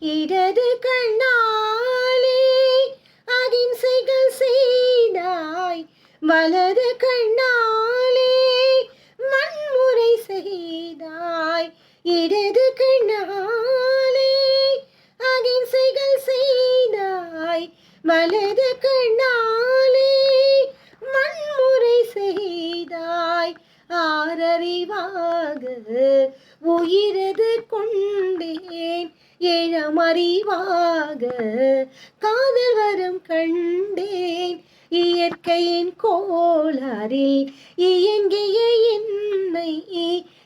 இடது கண்ணாலே அகிம்சைகள் செய்தாய். வலது கண்ணாலே வன்முறை செய்தாய். இடது கண்ணாலே அகிம்சைகள் செய்தாய். வலது கண்ணாலே வன்முறை செய்தாய். ஆரறிவாக உயிரது கொண்டேன் ஏழமறிவாக காதல் வரம் கண்டேன். இயற்கையின் கோளாறில் இயங்கிய என்னை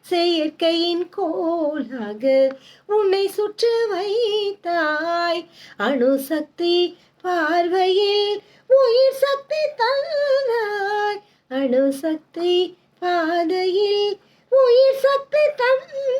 செயற்கையின் கோளாக உன்னை சுற்ற வைத்தாய். அணுசக்தி பார்வையில் உயிர் சக்தி தந்தாய். அணுசக்தி பாதையில் உயிர் சக்தி தந்தாய்.